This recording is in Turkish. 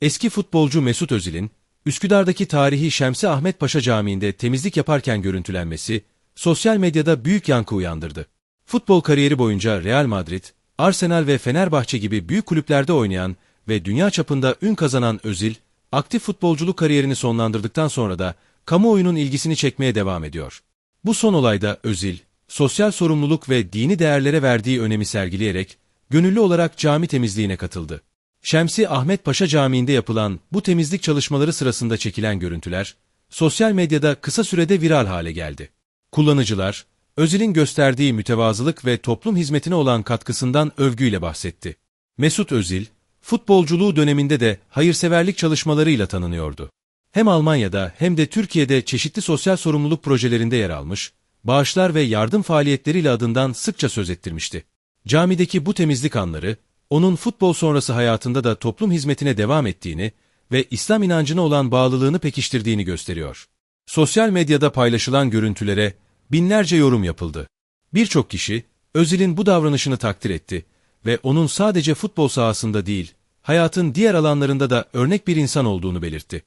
Eski futbolcu Mesut Özil'in, Üsküdar'daki tarihi Şemsi Ahmet Paşa Camii'nde temizlik yaparken görüntülenmesi, sosyal medyada büyük yankı uyandırdı. Futbol kariyeri boyunca Real Madrid, Arsenal ve Fenerbahçe gibi büyük kulüplerde oynayan ve dünya çapında ün kazanan Özil, aktif futbolculuk kariyerini sonlandırdıktan sonra da kamuoyunun ilgisini çekmeye devam ediyor. Bu son olayda Özil, sosyal sorumluluk ve dini değerlere verdiği önemi sergileyerek, gönüllü olarak cami temizliğine katıldı. Şemsi Ahmet Paşa Camii'nde yapılan bu temizlik çalışmaları sırasında çekilen görüntüler, sosyal medyada kısa sürede viral hale geldi. Kullanıcılar, Özil'in gösterdiği mütevazılık ve toplum hizmetine olan katkısından övgüyle bahsetti. Mesut Özil, futbolculuğu döneminde de hayırseverlik çalışmalarıyla tanınıyordu. Hem Almanya'da hem de Türkiye'de çeşitli sosyal sorumluluk projelerinde yer almış, bağışlar ve yardım faaliyetleriyle adından sıkça söz ettirmişti. Camideki bu temizlik anları, onun futbol sonrası hayatında da toplum hizmetine devam ettiğini ve İslam inancına olan bağlılığını pekiştirdiğini gösteriyor. Sosyal medyada paylaşılan görüntülere binlerce yorum yapıldı. Birçok kişi Özil'in bu davranışını takdir etti ve onun sadece futbol sahasında değil, hayatın diğer alanlarında da örnek bir insan olduğunu belirtti.